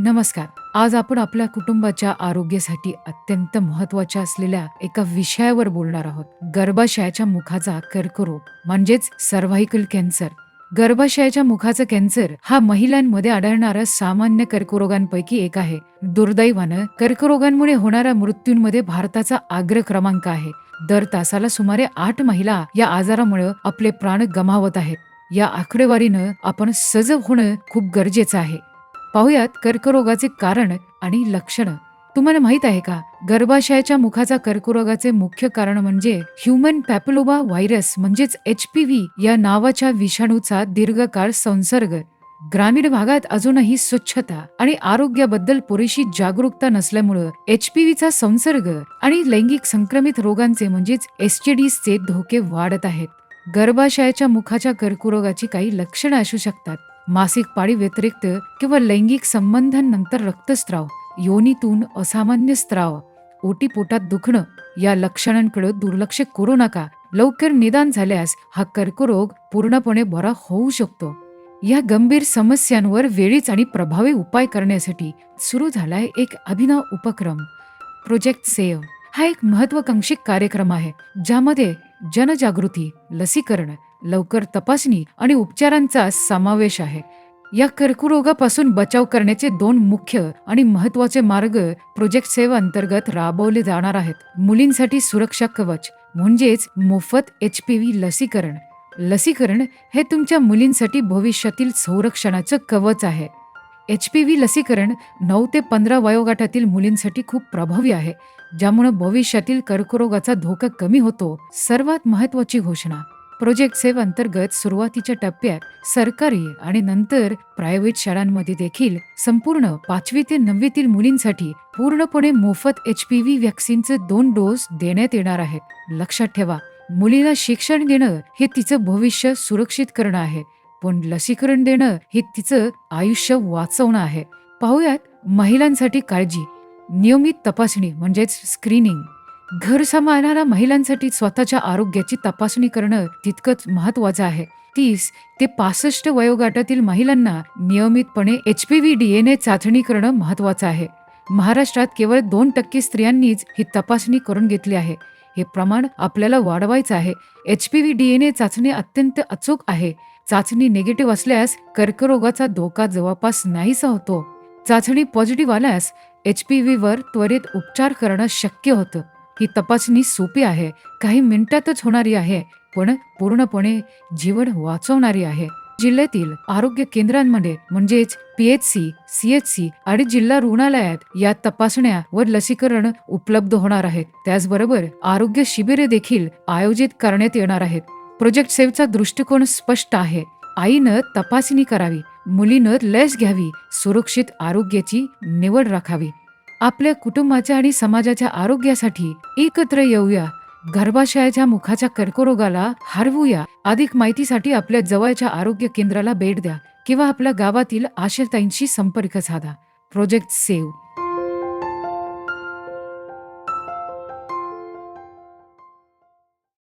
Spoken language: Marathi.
नमस्कार. आज आपण आपल्या कुटुंबाच्या आरोग्यासाठी अत्यंत महत्त्वाच्या असलेल्या एका विषयावर बोलणार आहोत. गर्भाशयाच्या मुखाचा कर्करोग म्हणजेच सर्व्हायकल कॅन्सर गर्भाशयाच्या मुखाचा कॅन्सर हा महिलांमध्ये आढळणारा सामान्य कर्करोगांपैकी एक आहे. दुर्दैवानं कर्करोगांमुळे होणाऱ्या मृत्यूंमध्ये भारताचा आग्र क्रमांक आहे. दर तासाला सुमारे आठ महिला या आजारामुळे आपले प्राण गमावत आहेत. या आकडेवारीनं आपण सजग होणं खूप गरजेचं आहे. पाहुयात कर्करोगाचे कारण आणि लक्षणं. तुम्हाला माहीत आहे का? गर्भाशयाच्या मुखाचा कर्करोगाचे मुख्य कारण म्हणजे ह्युमन पॅपलोबा व्हायरस म्हणजेच एच पी व्ही या नावाच्या विषाणूचा दीर्घकाळ संसर्ग. ग्रामीण भागात अजूनही स्वच्छता आणि आरोग्याबद्दल पुरेशी जागरूकता नसल्यामुळं एच पी व्हीचा संसर्ग आणि लैंगिक संक्रमित रोगांचे म्हणजेच एसटीडीजचे धोके वाढत आहेत. गर्भाशयाच्या मुखाच्या कर्करोगाची काही लक्षणं असू शकतात. मासिक पाळी व्यतिरिक्त किंवा लैंगिक संबंधांनंतर रक्तस्राव योनीतून असामान्य स्त्राव ओटी पोटात दुखणं या लक्षणांकडे दुर्लक्ष करू नका. लवकर निदान झाल्यास हा कर्करोग पूर्णपणे बरा होऊ शकतो. या गंभीर समस्यांवर वेळीच आणि प्रभावी उपाय करण्यासाठी सुरू झालाय एक अभिनव उपक्रम प्रोजेक्ट सेव्ह. हा एक महत्वाकांक्षी कार्यक्रम आहे ज्यामध्ये जनजागृती लसीकरण लवकर तपासणी आणि उपचारांचा समावेश आहे. या कर्करोगापासून बचाव करण्याचे दोन मुख्य आणि महत्त्वाचे मार्ग प्रोजेक्ट सेवा अंतर्गत राबवले जाणार आहेत. मुलींसाठी सुरक्षा कवच म्हणजेच मोफत एच पी व्ही लसीकरण. लसीकरण हे तुमच्या मुलींसाठी भविष्यातील संरक्षणाचं कवच आहे. एच पी व्ही लसीकरण नऊ ते पंधरा वयोगटातील मुलींसाठी खूप प्रभावी आहे ज्यामुळे भविष्यातील कर्करोगाचा धोका कमी होतो. सर्वात महत्वाची घोषणा. प्रोजेक्ट सेव्ह अंतर्गत सुरुवातीच्या टप्प्यात सरकारी आणि नंतर प्रायव्हेट शाळांमध्ये देखील संपूर्ण पाचवी ते नववीतील मुलींसाठी पूर्णपणे मोफत एच पी व्ही व्हॅक्सिनचे दोन डोस देण्यात येणार आहेत लक्षात ठेवा मुलीला शिक्षण देणं हे तिचं भविष्य सुरक्षित करणं आहे पण लसीकरण देणं हे तिचं आयुष्य वाचवणं आहे. पाहुयात महिलांसाठी काळजी नियमित तपासणी म्हणजेच स्क्रीनिंग. घर सांभाळणाऱ्या महिलांसाठी स्वतःच्या आरोग्याची तपासणी करणं तितकंच महत्वाचं आहे. तीस ते पासष्ट वयोगटातील महिलांना नियमितपणे एच पी व्ही डीएनए चाचणी करणं महत्वाचं आहे. महाराष्ट्रात केवळ दोन टक्के स्त्रियांनीच ही तपासणी करून घेतली आहे. हे प्रमाण आपल्याला वाढवायचं आहे. एच पी व्ही डीएनए चाचणी अत्यंत अचूक आहे. चाचणी निगेटिव्ह असल्यास कर्करोगाचा धोका जवळपास नाहीसा होतो. चाचणी पॉझिटिव्ह आल्यास एच पी व्हीवर त्वरित उपचार करणं शक्य होतं. ही तपासणी सोपी आहे. काही मिनिटातच होणारी आहे. पण पूर्णपणे जीवन वाचवणारी आहे. जिल्ह्यातील आरोग्य केंद्रांमध्ये म्हणजेच पीएचसी सीएचसी आणि जिल्हा रुग्णालयात या तपासण्या व लसीकरण उपलब्ध होणार आहेत त्याचबरोबर आरोग्य शिबिरे देखील आयोजित करण्यात येणार आहेत. प्रोजेक्ट सेव्हचा दृष्टिकोन स्पष्ट आहे. आईनं तपासणी करावी. मुलीनं लस घ्यावी. सुरक्षित आरोग्याची निवड राखावी. आपल्या कुटुंबाच्या आणि समाजाच्या आरोग्यासाठी एकत्र येऊया. गर्भाशयाच्या मुखाच्या कर्करोगाला हरवूया. अधिक माहितीसाठी आपल्या जवळच्या आरोग्य केंद्राला भेट द्या किंवा आपल्या गावातील आशाताईंशी संपर्क साधा. Project save.